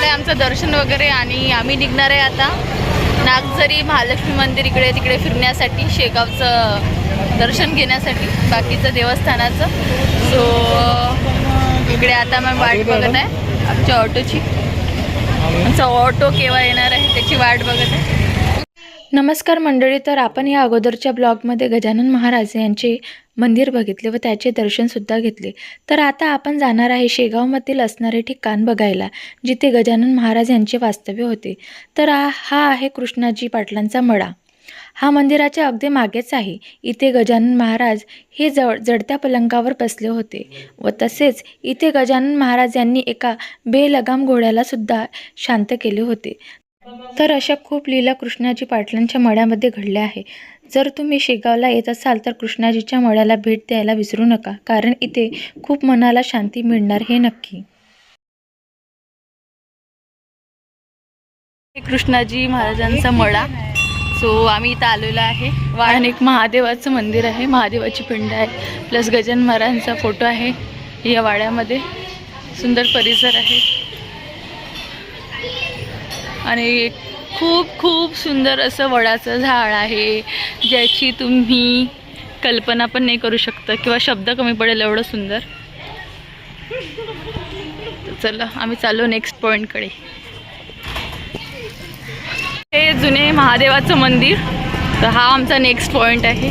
झालं आहे आमचं दर्शन वगैरे आणि आम्ही निघणार आहे आता. नागझरी महालक्ष्मी मंदिर इकडे तिकडे फिरण्यासाठी शेगावचं दर्शन घेण्यासाठी बाकीचं देवस्थानाचं. सो इकडे आता मग वाट बघत आहे आमच्या ऑटोची. आमचा ऑटो केव्हा येणार आहे त्याची वाट बघत आहे. नमस्कार मंडळी तर आपण या अगोदरच्या ब्लॉगमध्ये गजानन महाराज यांचे मंदिर बघितले व त्याचे दर्शनसुद्धा घेतले. तर आता आपण जाणार आहे शेगावमधील असणारे ठिकाण बघायला जिथे गजानन महाराज यांचे वास्तव्य होते. तर हा आहे कृष्णाजी पाटलांचा मळा. हा मंदिराच्या अगदी मागेच आहे. इथे गजानन महाराज हे जड जडत्या पलंगावर बसले होते व तसेच इथे गजानन महाराज यांनी एका बेलगाम घोड्याला सुद्धा शांत केले होते. तर अशा खूप लीला कृष्णाजी पाटलांच्या मळ्यामध्ये घडल्या आहे. जर तुम्ही शेगावला येत असाल तर कृष्णाजीच्या मळ्याला भेट द्यायला विसरू नका कारण इथे खूप मनाला शांती मिळणार हे नक्की. कृष्णाजी महाराजांचा मळा. सो आम्ही इथं आलेलो आहे. वाळण एक महादेवाचं मंदिर आहे. महादेवाची पिंड आहे. प्लस गजन महाराजांचा फोटो आहे या वाड्यामध्ये. सुंदर परिसर आहे. आणि खूप खूप सुंदर असं वडाचं झाड आहे ज्याची तुम्ही कल्पना पण नाही करू शकता किंवा शब्द कमी पडेल एवढं सुंदर. चला आम्ही चाललो नेक्स्ट पॉईंटकडे हे जुने महादेवाचं मंदिर. तर हा आमचा नेक्स्ट पॉईंट आहे.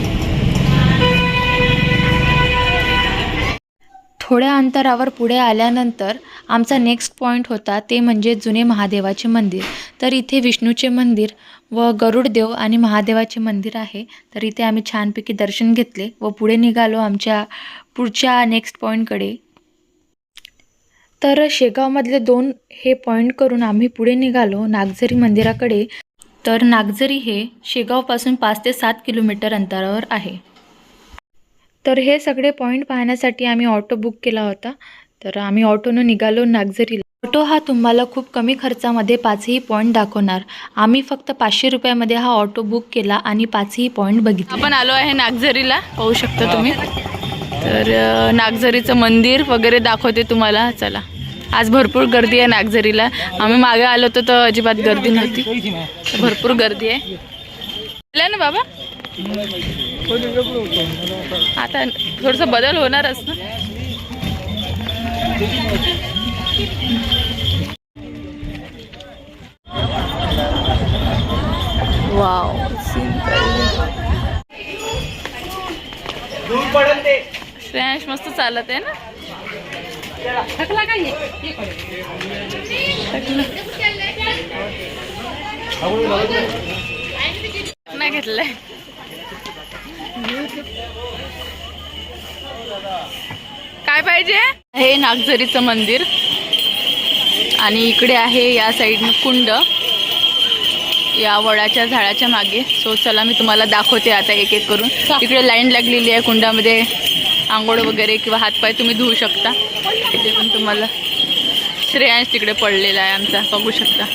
थोड्या अंतरावर पुढे आल्यानंतर आमचा नेक्स्ट पॉईंट होता ते म्हणजे जुने महादेवाचे मंदिर. तर इथे विष्णूचे मंदिर व गरुडदेव आणि महादेवाचे मंदिर आहे. तर इथे आम्ही छानपैकी दर्शन घेतले व पुढे निघालो आमच्या पुढच्या नेक्स्ट पॉईंटकडे तर शेगावमधले दोन हे पॉईंट करून आम्ही पुढे निघालो नागझरी मंदिराकडे. तर नागझरी हे शेगावपासून पाच ते सात किलोमीटर अंतरावर आहे. तर हे सगळे पॉईंट पाहण्यासाठी आम्ही ऑटो बुक केला होता. तर आम्ही ऑटोनं निघालो नागझरीला. ऑटो हा तुम्हाला खूप कमी खर्चामध्ये पाचही पॉईंट दाखवणार. आम्ही फक्त पाचशे रुपयामध्ये हा ऑटो बुक केला आणि पाचही पॉईंट बघितले. आपण आलो आहे नागझरीला. पाहू शकता तुम्ही. तर नागझरीचं मंदिर वगैरे दाखवते तुम्हाला. चला. आज भरपूर गर्दी आहे नागझरीला. आम्ही मागे आलो होतो तर अजिबात गर्दी नव्हती. भरपूर गर्दी आहे. ना बाबा? आता थोडस बदल होणारच ना. वाव श्रेयांश मस्त चालत आहे ना. थकला काय थकला. घेतलंय. काय पाहिजे? हे नागझरीचं मंदिर. आणि इकडे आहे या साईडनं कुंड. या वडाच्या झाडाच्या मागे. सो चला मी तुम्हाला दाखवते आता एक एक करून. इकडे लाईन लागलेली आहे कुंडामध्ये. आंघोळ वगैरे किंवा हातपाय तुम्ही धुवू शकता. इथे पण तुम्हाला श्रेयांश तिकडे पडलेला आहे आमचा. बघू शकता.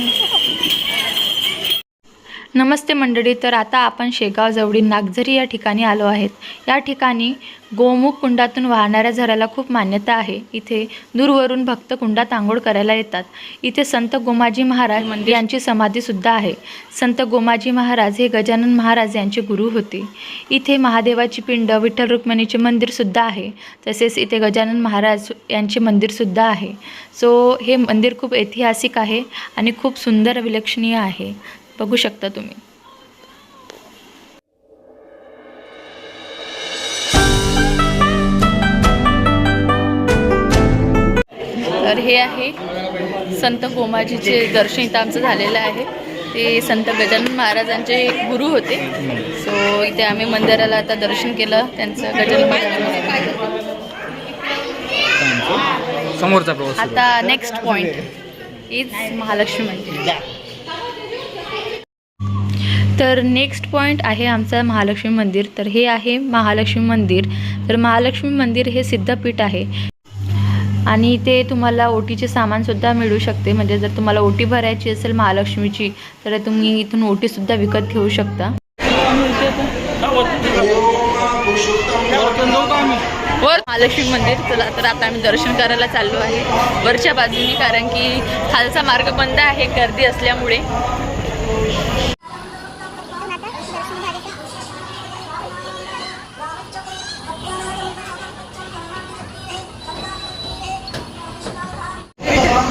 नमस्ते मंडळी तर आता आपण शेगाव जवळील नागझरी या ठिकाणी आलो आहेत. या ठिकाणी गोमुख कुंडातून वाहणाऱ्या झऱ्याला खूप मान्यता आहे. इथे दूरवरून भक्त कुंडात आंघोळ करायला येतात. इथे संत गोमाजी महाराज मंदिर. यांची समाधीसुद्धा आहे. संत गोमाजी महाराज हे गजानन महाराज यांचे गुरु होते. इथे महादेवाची पिंड विठ्ठल रुक्मिणीचे मंदिरसुद्धा आहे. तसेच इथे गजानन महाराज यांचे मंदिरसुद्धा आहे. सो हे मंदिर खूप ऐतिहासिक आहे आणि खूप सुंदर विलक्षणीय आहे. बघू शकता तुम्ही. तर हे आहे संत गोमाजीचे दर्शन इथं आमचं झालेलं आहे. ते संत गजानन महाराजांचे गुरु होते. सो इथे आम्ही मंदिराला आता दर्शन केलं. त्यांचं गजानन महाराजांचं. समोरचा. आता नेक्स्ट पॉईंट इज महालक्ष्मी मंदिर. तर नेक्स्ट पॉईंट आहे आमचं महालक्ष्मी मंदिर. तर हे आहे महालक्ष्मी मंदिर. तर महालक्ष्मी मंदिर हे सिद्धपीठ आहे. आणि इथे तुम्हाला ओटीचे सामानसुद्धा मिळू शकते. म्हणजे जर तुम्हाला ओटी भरायची असेल महालक्ष्मीची तर तुम्ही इथून ओटीसुद्धा विकत घेऊ शकता. वर महालक्ष्मी मंदिर. चला तर आता आम्ही दर्शन करायला चाललो आहे. वरच्या बाजूनी कारण की खालचा मार्ग बंद आहे गर्दी असल्यामुळे.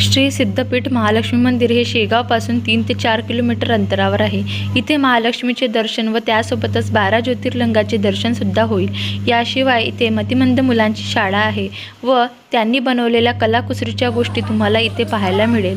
श्री सिद्धपीठ महालक्ष्मी मंदिर हे शेगावपासून तीन ते चार किलोमीटर अंतरावर आहे. इथे महालक्ष्मीचे दर्शन व त्यासोबतच बारा ज्योतिर्लिंगाचे दर्शनसुद्धा होईल. याशिवाय इथे मतिमंद मुलांची शाळा आहे व त्यांनी बनवलेल्या कलाकुसरीच्या गोष्टी तुम्हाला इथे पाहायला मिळेल.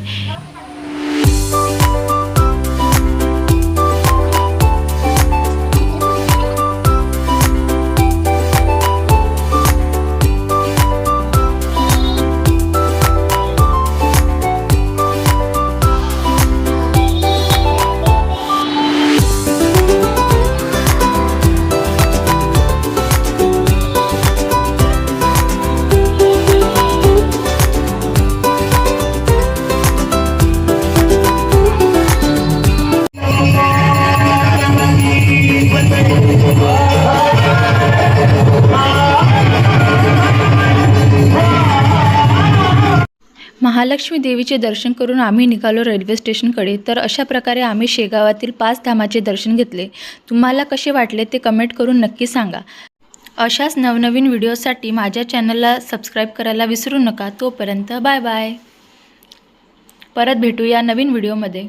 महालक्ष्मी देवीचे दर्शन करून आम्ही निघालो रेल्वे स्टेशनकडे तर अशा प्रकारे आम्ही शेगावातील पाच धामाचे दर्शन घेतले. तुम्हाला कसे वाटले ते कमेंट करून नक्की सांगा. अशाच नवनवीन व्हिडिओसाठी माझ्या चॅनलला सबस्क्राईब करायला विसरू नका. तोपर्यंत बाय बाय परत भेटूया नवीन व्हिडिओमध्ये